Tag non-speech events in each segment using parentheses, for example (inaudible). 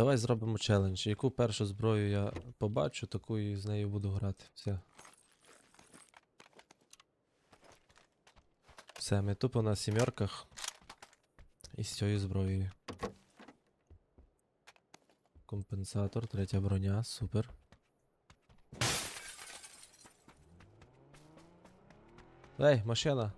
Давай зробимо челендж. Яку першу зброю я побачу, таку і з нею буду грати. Все. Все, ми тупо на сімерках. І з цією зброєю. Компенсатор, третя броня, супер. Ей, машина!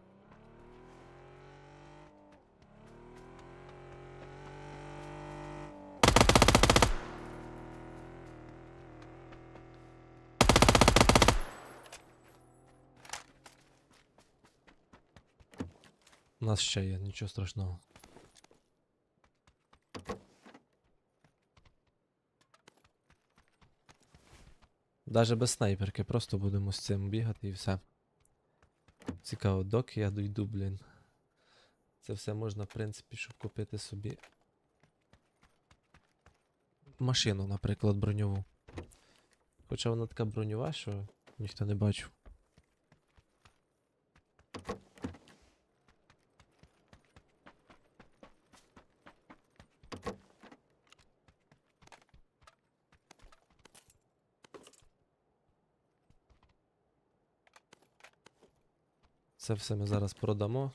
У нас ще є, нічого страшного. Даже без снайперки, просто будемо з цим бігати і все. Цікаво, доки я дойду, блін. Це все можна, в принципі, щоб купити собі. Машину, наприклад, броньову. Хоча вона така броньова, що ніхто не бачив. Це все ми зараз продамо.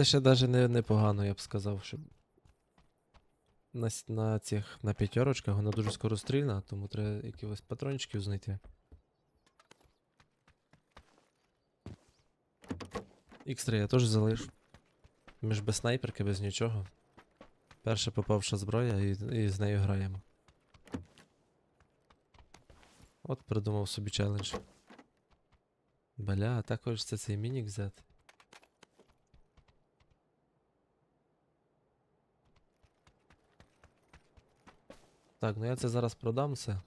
Це ще даже не непогано, я б сказав, що на, на цих на п'ятерочках вона дуже скорострільна, тому треба якихось патрончиків знайти. X3 я теж залишу. Ми ж без снайперки, без нічого. Перша попавша зброя і, і з нею граємо. От придумав собі челендж. Бля, так хочеться цей мінік взяти. Так, ну я це зараз продам все.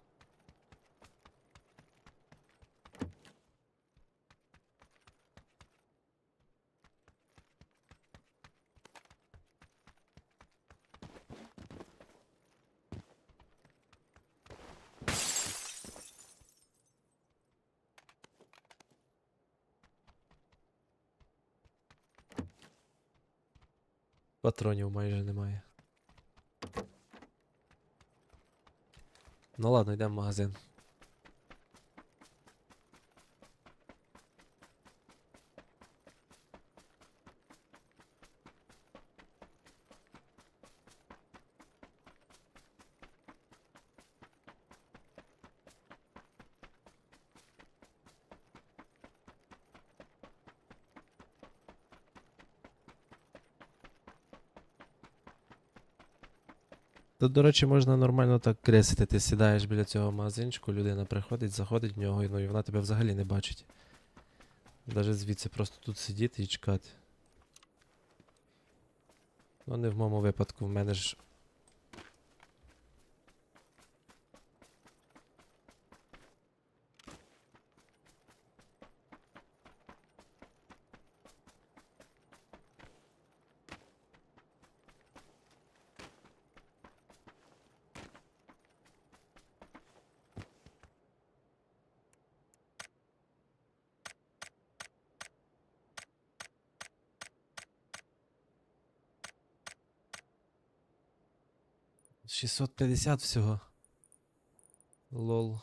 Патронів майже немає. Ну ладно, йдемо в магазин. Тут, до речі, можна нормально так кресити. Ти сідаєш біля цього магазинчику, людина приходить, заходить в нього, ну, і вона тебе взагалі не бачить. Навіть звідси просто тут сидіти і чекати. Ну, не в моєму випадку, в мене ж. — 650 всього. Лол.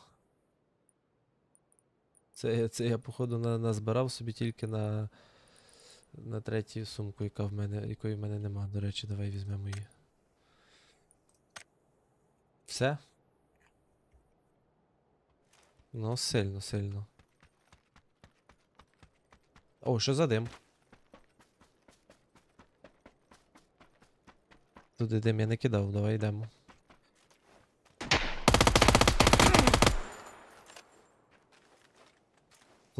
Це, це я, походу, на, назбирав собі тільки на, на третю сумку, яка в мене, якої в мене нема. До речі, давай візьмемо її. Все? Ну, сильно, сильно. О, що за дим? Туди дим я не кидав, давай йдемо.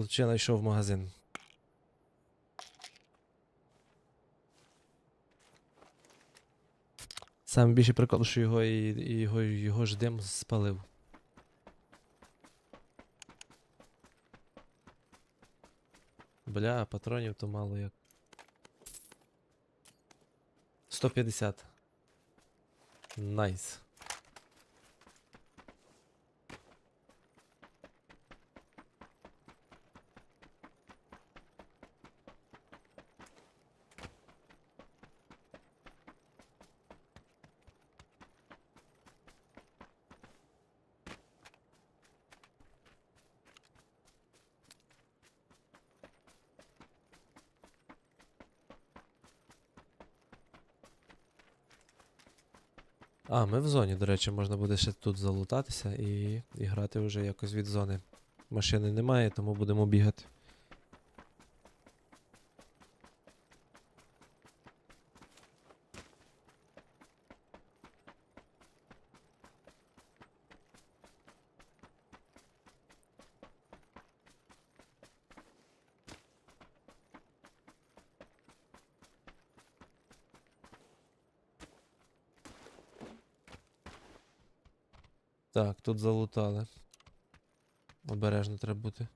Лучина йшов в магазин. Саме більше прикол, що його і, і його його ж дим спалив. Бля, патронів то мало як. 150. Найс. А, ми в зоні, до речі, можна буде ще тут залутатися і, і грати вже якось від зони. Машини немає, тому будемо бігати. Тут залутали. Обережно треба бути.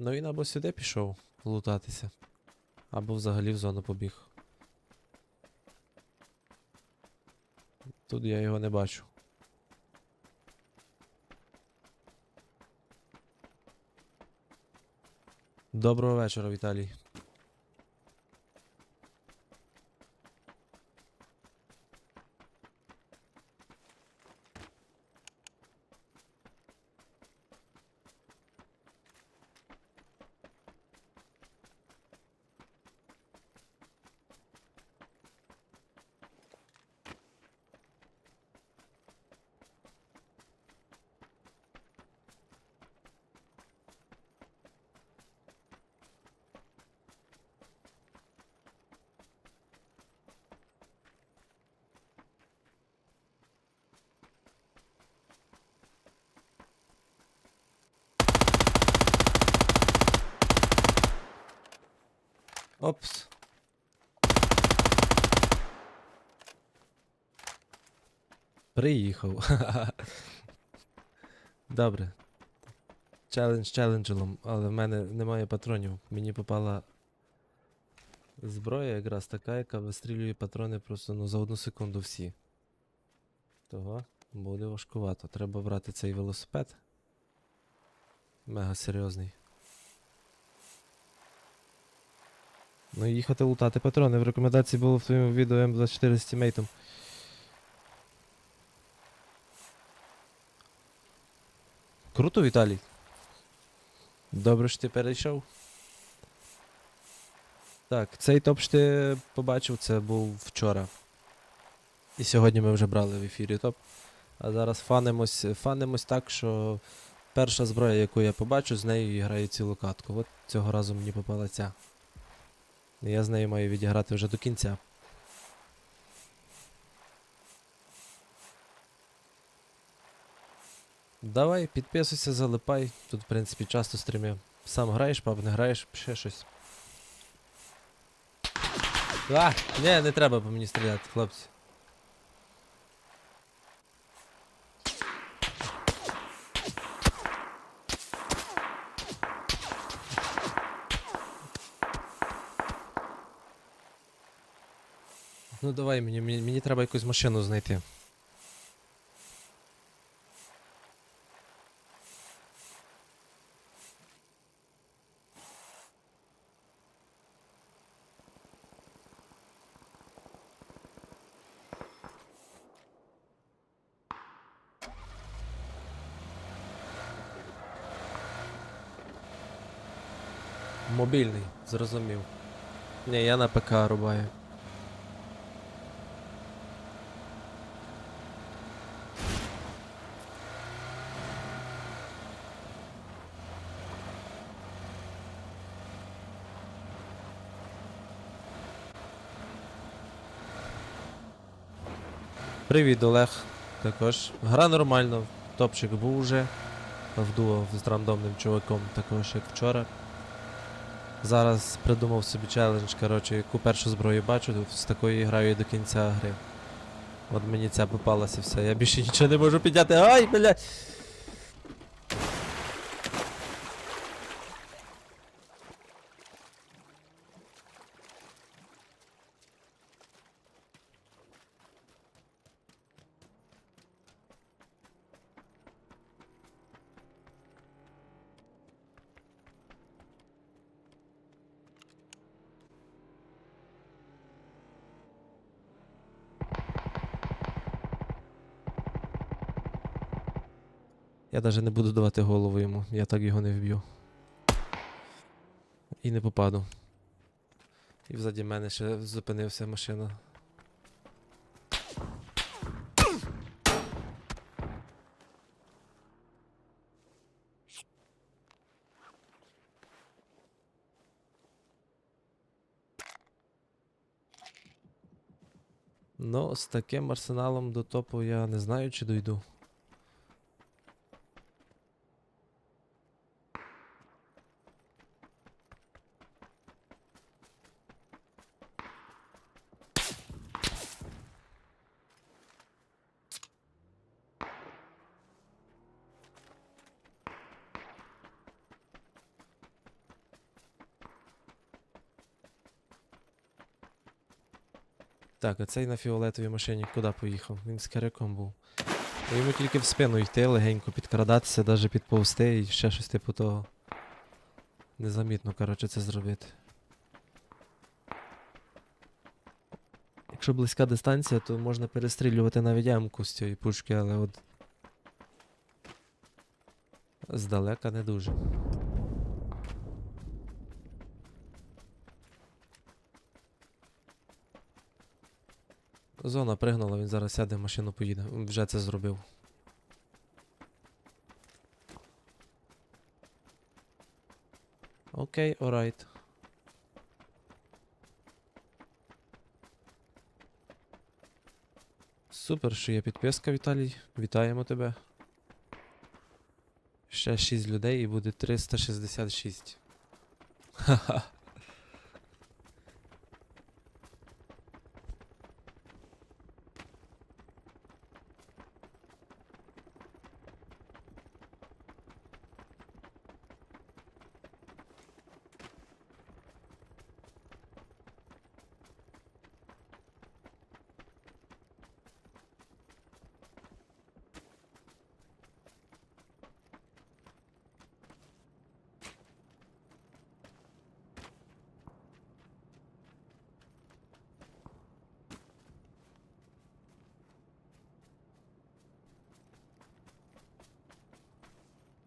Ну він або сюди пішов лутатися, або взагалі в зону побіг. Тут я його не бачу. Доброго вечора, Віталій. Опс. Приїхав. (laughs) Добре. Челендж челенджелом, але в мене немає патронів. Мені попала зброя якраз така, яка вистрілює патрони просто ну, за одну секунду всі. Того буде важкувато. Треба брати цей велосипед. Мега серйозний. Ну їхати лутати патрони. В рекомендації було в твоєму відео М24 з тімейтом. Круто, Віталій. Добре, що ти перейшов. Так, цей топ, що ти побачив, це був вчора. І сьогодні ми вже брали в ефірі топ. А зараз фанимось, фанимось так, що перша зброя, яку я побачу, з нею граю цілу катку. От цього разу мені попала ця. Я з нею маю відіграти вже до кінця. Давай, підписуйся, залипай. Тут, в принципі, часто стрімів. Сам граєш, пап, не граєш, ще щось. А, ні, не треба по мені стріляти, хлопці. Ну давай, мені, мені, мені треба якусь машину знайти. Мобільний, зрозумів. Ні, я на ПК рубаю. Привіт, Олег. також. Гра нормально, топчик був уже. В дуо з рандомним чуваком, також як вчора. Зараз придумав собі челендж, коротше, яку першу зброю бачу, з такою граю до кінця гри. От мені ця попалася все, я більше нічого не можу підняти. Ай, блядь! Я навіть не буду давати голову йому, я так його не вб'ю. І не попаду. І взаді мене ще зупинився машина. Ну, з таким арсеналом до топу я не знаю, чи дойду. Так, а цей на фіолетовій машині куди поїхав? Він з каряком був. Йому тільки в спину йти, легенько підкрадатися, навіть підповзти і ще щось типу того. Незамітно, коротше, це зробити. Якщо близька дистанція, то можна перестрілювати навіть ямку з цієї пушки, але от. Здалека не дуже. Зона пригнала, він зараз сяде в машину поїде. Вже це зробив. Окей, орайт. Супер, що є підписка, Віталій. Вітаємо тебе. Ще 6 людей і буде 366. Ха-ха.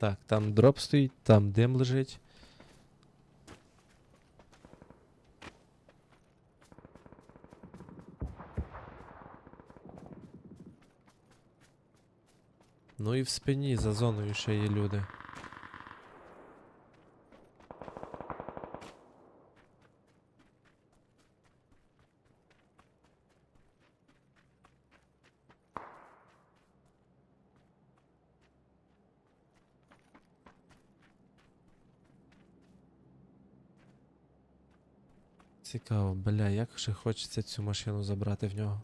Так, там дроп стоїть, там дим лежить. Ну і в спині за зоною ще є люди. Цікаво, бля, як ще хочеться цю машину забрати в нього.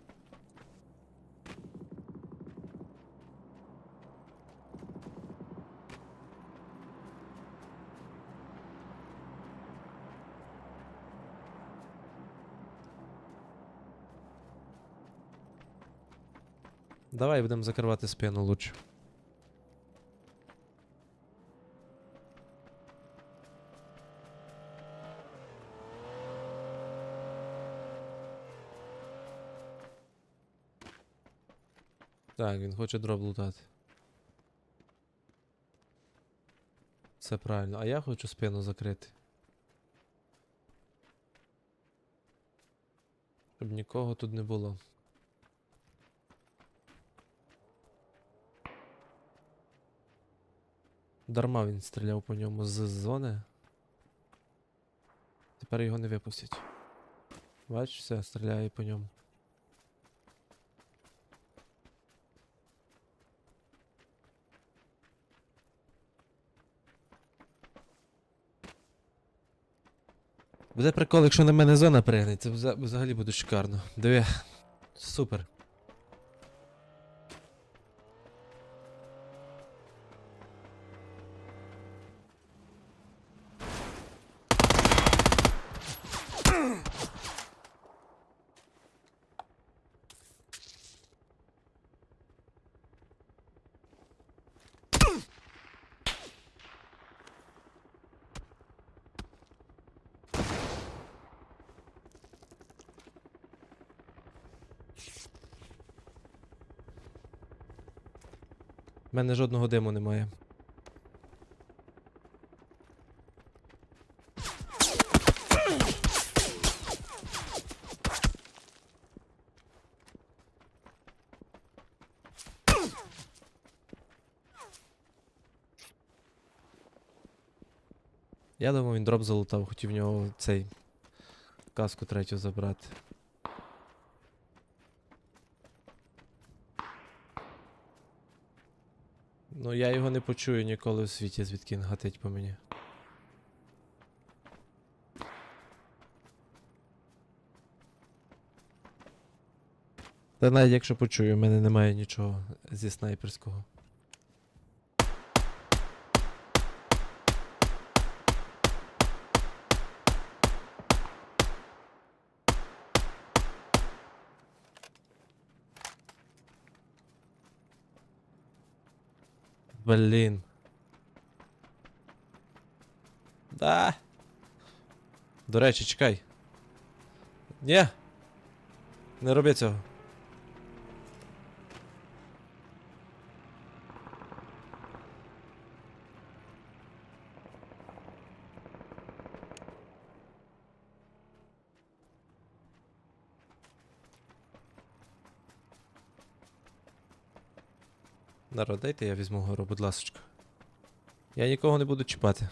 Давай будемо закривати спину лучше. Так, він хоче дроб лутати. Все правильно. А я хочу спину закрити. Щоб нікого тут не було. Дарма він стріляв по ньому з зони. Тепер його не випустять. Бачиш, все, стріляє по ньому. Буде прикол, якщо на мене зона пригнеться, взагалі буде шикарно. Диви. Супер. У мене жодного диму немає. Я думав, він дроп залутав, хотів в нього цей каску третю забрати. Я його не почую ніколи у світі, звідки він гатить по мені. Та навіть якщо почую, в мене немає нічого зі снайперського. Блін. Да. До речі, чекай. Ні. Не роби цього. Народ, дайте я візьму гору, будь ласочка. Я нікого не буду чіпати.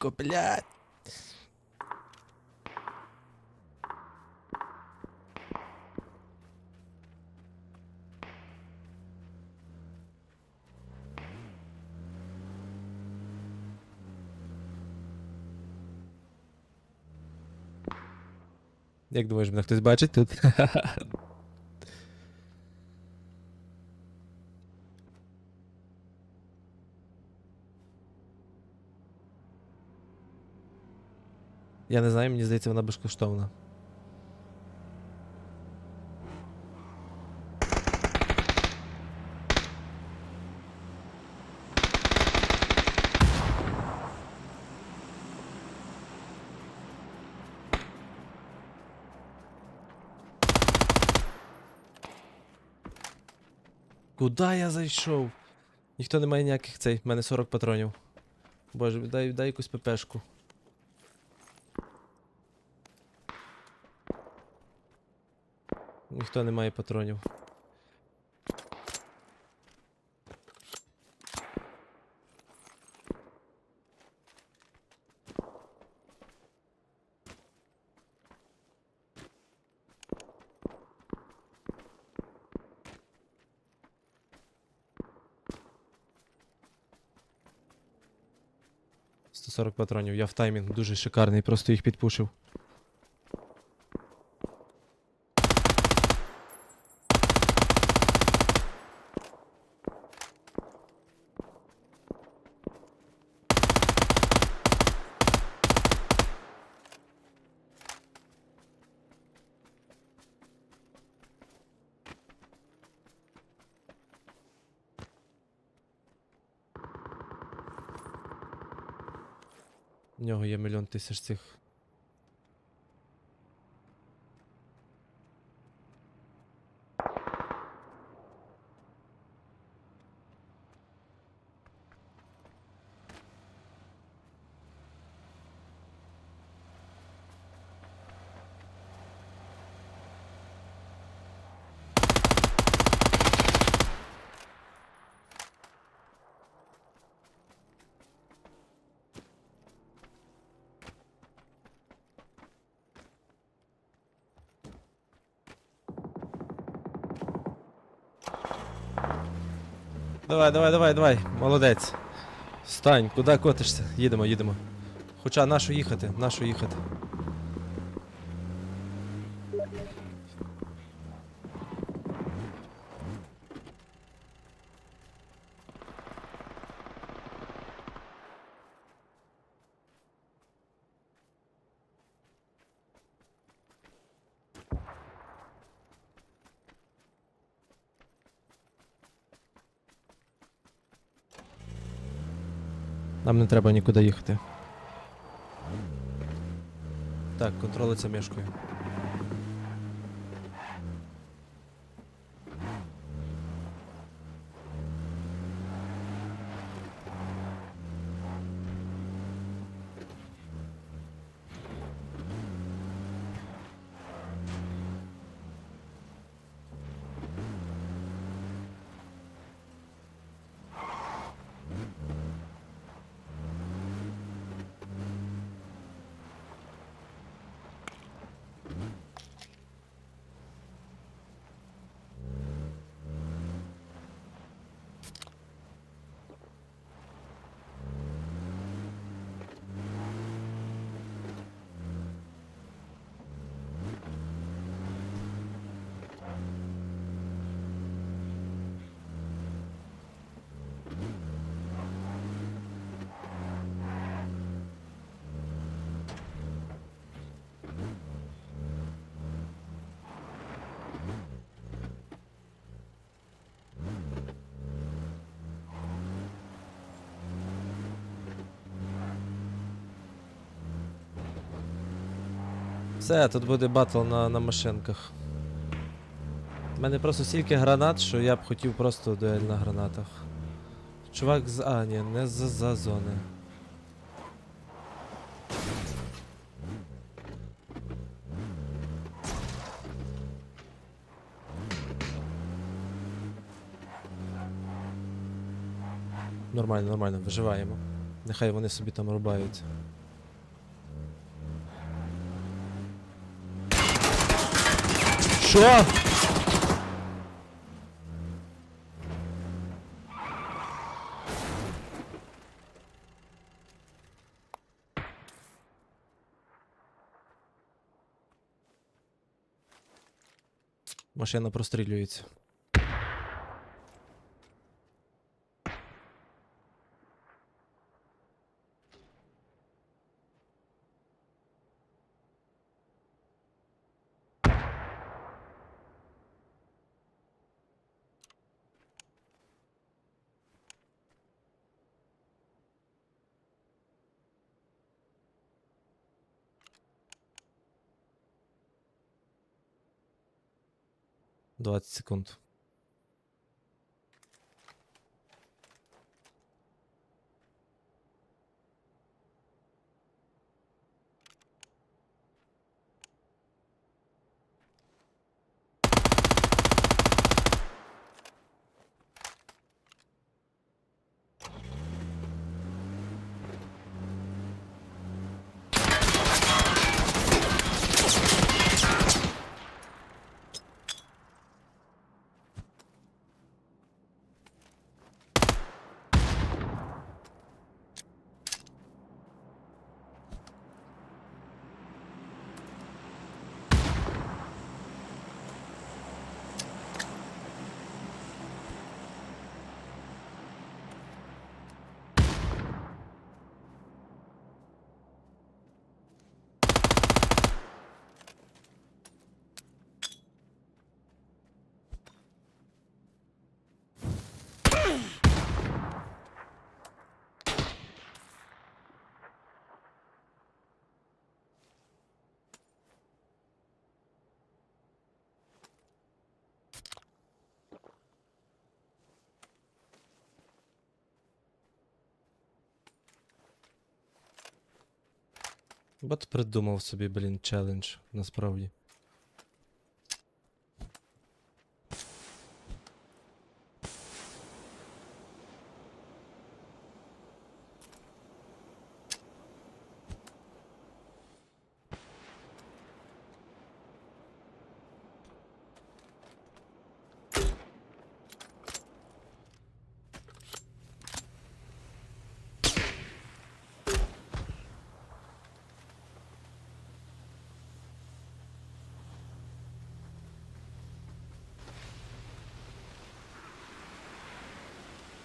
Тихенько, блядь. Як думаєш, мене хтось бачить тут? (laughs) Я не знаю, мені здається, вона безкоштовна. Куда я зайшов? Ніхто не має ніяких цей, в мене 40 патронів. Боже, дай, дай якусь ППшку. Ніхто не має патронів. Сто сорок патронів. Я в таймінг дуже шикарний, просто їх підпушив. Нього є мільйон тисяч цих. Давай, давай, давай, давай. Молодець. Стань, куди котишся? Їдемо, їдемо. Хоча нашу їхати, нашу їхати. Нам не треба нікуди їхати. Так, контролиться мішкою. Все, тут буде батл на, на машинках. У мене просто стільки гранат, що я б хотів просто дуель на гранатах. Чувак з. А, ні, не з за зони. Нормально, нормально, виживаємо. Нехай вони собі там рубаються. Що? Машина прострілюється. Двадцять секунд. Бот придумав собі, блін, челендж, насправді.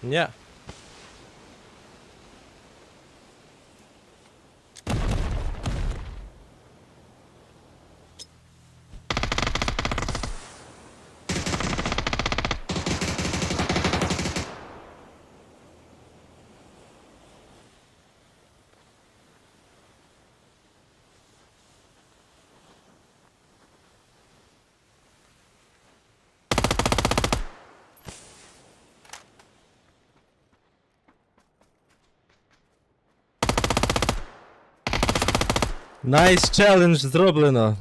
Ні. Найс челендж зроблено.